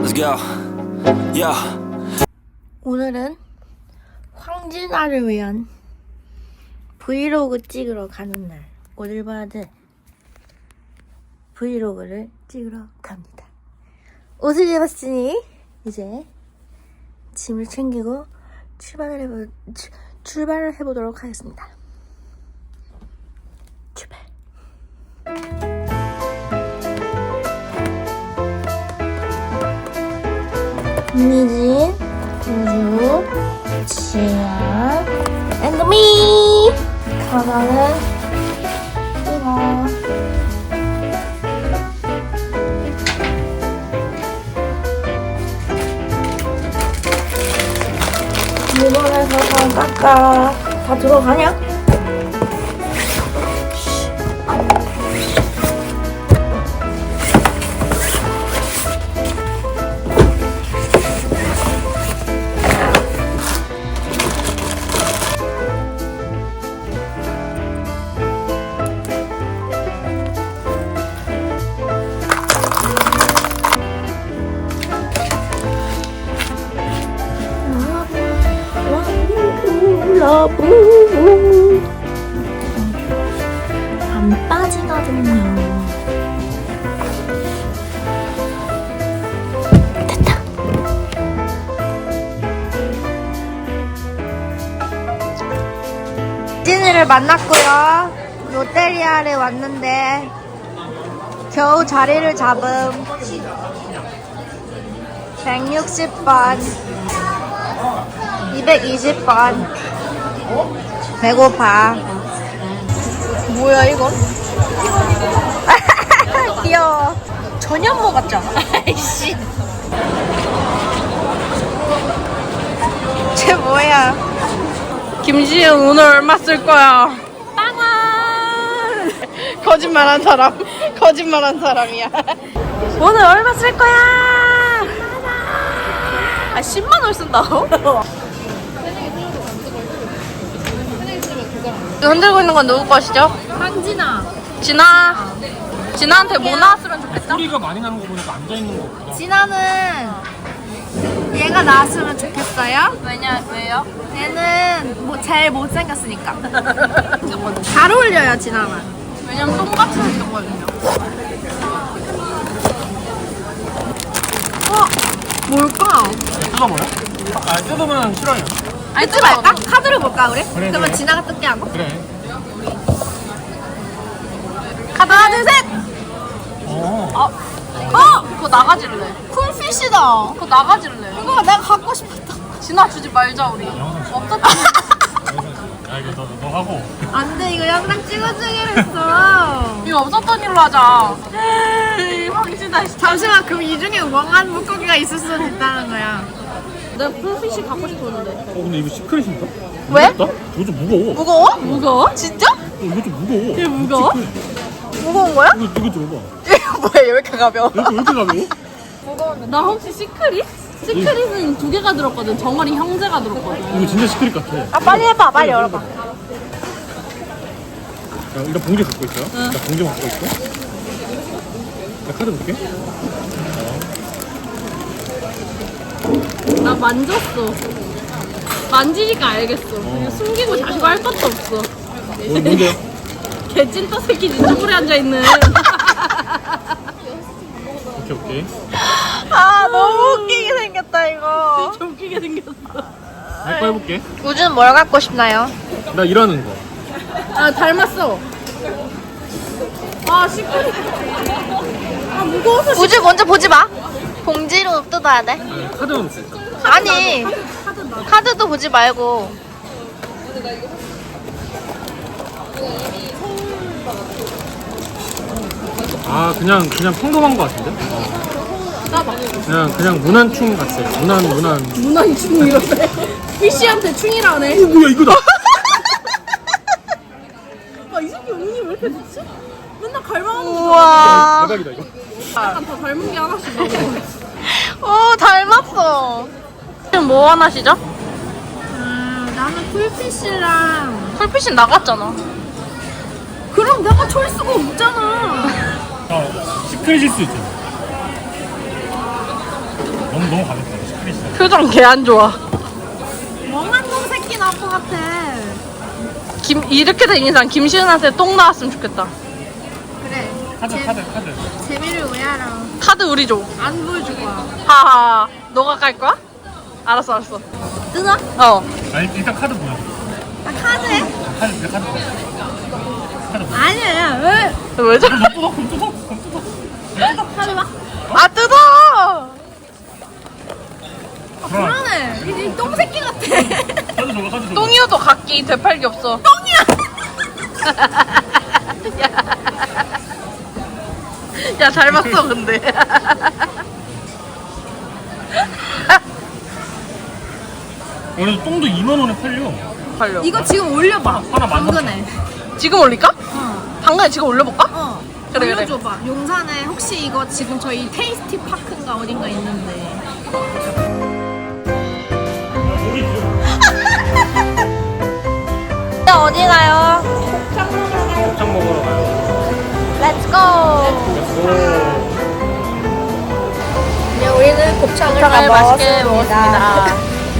Let's go. Yeah. 오늘은 황진아를 위한 브이로그 찍으러 가는 날. 오늘 봐야 돼. 브이로그를 찍으러 갑니다. 옷을 입었으니 이제 짐을 챙기고 출발을 해보 출- 출발을 해보도록 하겠습니다. 민진, 우주, 지아, and. 가방은 이거. 일본에서 다 깎아. 다 들어가냐? 안 빠지거든요. 됐다. 찐이를 만났고요. 롯데리아를 왔는데 겨우 자리를 잡음. 160번. 220번. 배고파. 뭐야, 이건? 귀여워. 전혀 먹었잖아. 아이씨. 쟤 뭐야? 김지은 오늘 얼마 쓸 거야? 빵원! 거짓말한 사람. 거짓말한 사람이야. 오늘 얼마 쓸 거야? 아 10만 원 쓴다고? 흔들고 있는 건 누구 것이죠? 황진아. 진아. 진아한테 뭐 나왔으면 좋겠다. 소리가 많이 나는 거 보니까 앉아 있는 거 보다. 진아는 얘가 나왔으면 좋겠어요. 왜냐 왜요? 얘는 뭐 제일 못생겼으니까. 잘 어울려요, 진아만. 왜냐면 똥같이 생겼거든요. 뭘까? 뜯어버려? 아 뜯으면 싫어요. 아니 뜯지 말까? 카드를 볼까, 우리? 그래, 그러면 그래. 진아가 뜯게 하고. 그래. 하나, 둘, 셋! 어. 어? 어? 그거 나가질래. 쿨피쉬다. 그거 나가질래. 이거 내가 갖고 싶었다. 진아 주지 말자 우리. 없었다. 야 이거 너, 너 하고. 안 돼, 이거 영상 찍어주기로 했어. 이거 없었던 일로 하자. 황진아 씨. 잠시만, 그럼 이 중에 멍한 물고기가 있을 수도 있다는 거야. 내가 풀피쉬 갖고 싶었는데. 어 근데 이거 시크릿인가? 왜? 무겁다? 이거 좀 무거워. 무거워? 무거워? 진짜? 어, 이거 좀 무거워. 이게 무거워? 시크릿. 무거운 거야? 이거 이거 좀 봐봐. 이거 뭐야? 왜 이렇게 가벼워? 이렇게 왜 이렇게 가벼워? 나 혹시 시크릿? 시크릿은 두 개가 들었거든. 정원이 형제가 들었거든. 이거 진짜 시크릿 같아. 아 빨리 해봐. 빨리 열어봐. 자, 일단 봉지 갖고 있어요. 나 봉지 갖고 있고. 나 카드 볼게. 나 만졌어. 만지니까 알겠어. 그냥 숨기고 자시고 할 것도 없어. 뭐, 뭔데요? 개 찐따 새끼 이쪽으로 앉아있는. 오케이 오케이. 아 너무 웃기게 생겼다 이거. 좀 웃기게 생겼어. 내거 해볼게. 우주는 뭘 갖고 싶나요? 나 일하는 거. 아, 닮았어. 아, 시크릿. 아, 무거워서 시- 우주 먼저 보지 마. 봉지로 뜯어야 돼. 아니, 카드만 볼게. 아니 카드도 보지 말고. 아 그냥 그냥 평범한 거 같은데? 그냥 그냥 무난 충 같아. 무난 무난. 문화인 충이라네. 피씨한테 충이라네. 어 뭐야 이거다. 아, 이 새끼 운이 왜 이렇게 좋지? 맨날 갈망하는 거 우와. 대박이다 이거. 약간 더 닮은 게 하나씩 나오고. 오 닮았어. 지금 뭐 하나시죠? 음, 나는 쿨피쉬랑. 풀피신 나갔잖아. 그럼 내가 초이스가 없잖아. 아 시크릿일 수 있잖아. 너무 너무 가볍다. 스크리스. 표정 개 안 좋아. 멍한 놈 새끼 나올 것 같아. 김 이렇게 된 이상 김시은한테 똥 나왔으면 좋겠다. 카드 재, 카드 카드. 재미를 왜 알아? 카드 우리 줘. 안 보여줄 거야. 하하. 너가 깔 거야? 알았어 알았어. 뜯어? 어. 아니 일단 카드 보여. 나 카드해? 카드 내 카드 보여. 카드 보여. 아니야, 왜? 왜 저? 너 뜯어 그럼 뜯어 그럼 뜯어. 카드 봐. 아 뜯어. 불안해. 이 똥 새끼 같아. 카드 줘봐 카드 줘봐. 똥이어도 각기 되팔기 없어. 똥이야. 야 잘 봤어 근데. 그래도 똥도 2만 원에 팔려. 팔려. 이거 지금 올려봐. 하나 만 당근에. 지금 올릴까? 어. 당근에 지금 올려볼까? 어. 그래, 그래. 올려줘봐. 용산에 혹시 이거 지금 저희 테이스티 파크인가 어딘가 있는데. 어디 가요? 곱창 먹으러 가요. Let's go. 네, 곱창을 곱창을 맛있게 먹었습니다.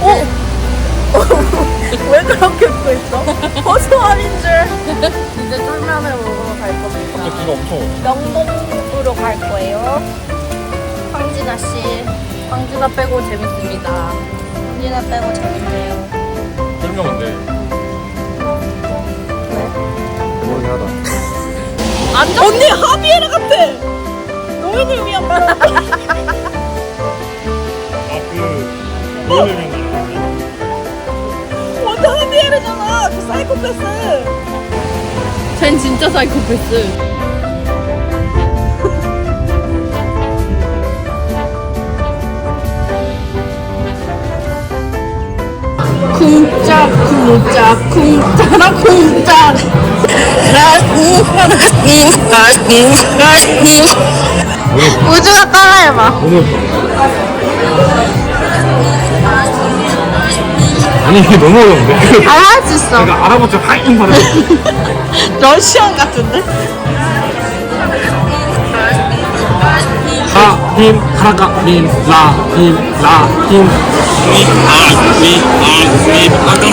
오. 왜 그렇게 웃고 있어? 버스원인 줄. 이제 쫄면을 먹으러 갈 겁니다. 비가 엄청 명동으로 갈 거예요. 황진아 씨. 황진아 빼고 재밌습니다. 황진아 빼고 재밌네요. 모르게 하다. 앉아. 언니 하비에라 같아. 노인을 위한 말. 위한 날. 완전 하비에라잖아. 그 사이코패스. 쟨 진짜 사이코패스. 쿵짝 쿵짝 쿵짜라 쿵짝 우주가 따라해봐. 오늘 아니 이게 너무 어려운데? 아 진짜 내가 알아봤자 하인 바로 러시안 같은데? 하, 힘, 하라가, 민, 라, 힘, 라, 힘 미 아 미 아 미아미아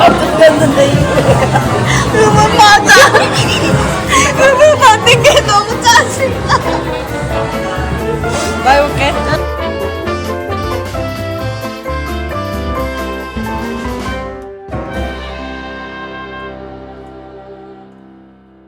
어떻게 했는데 이게 음은 맞아.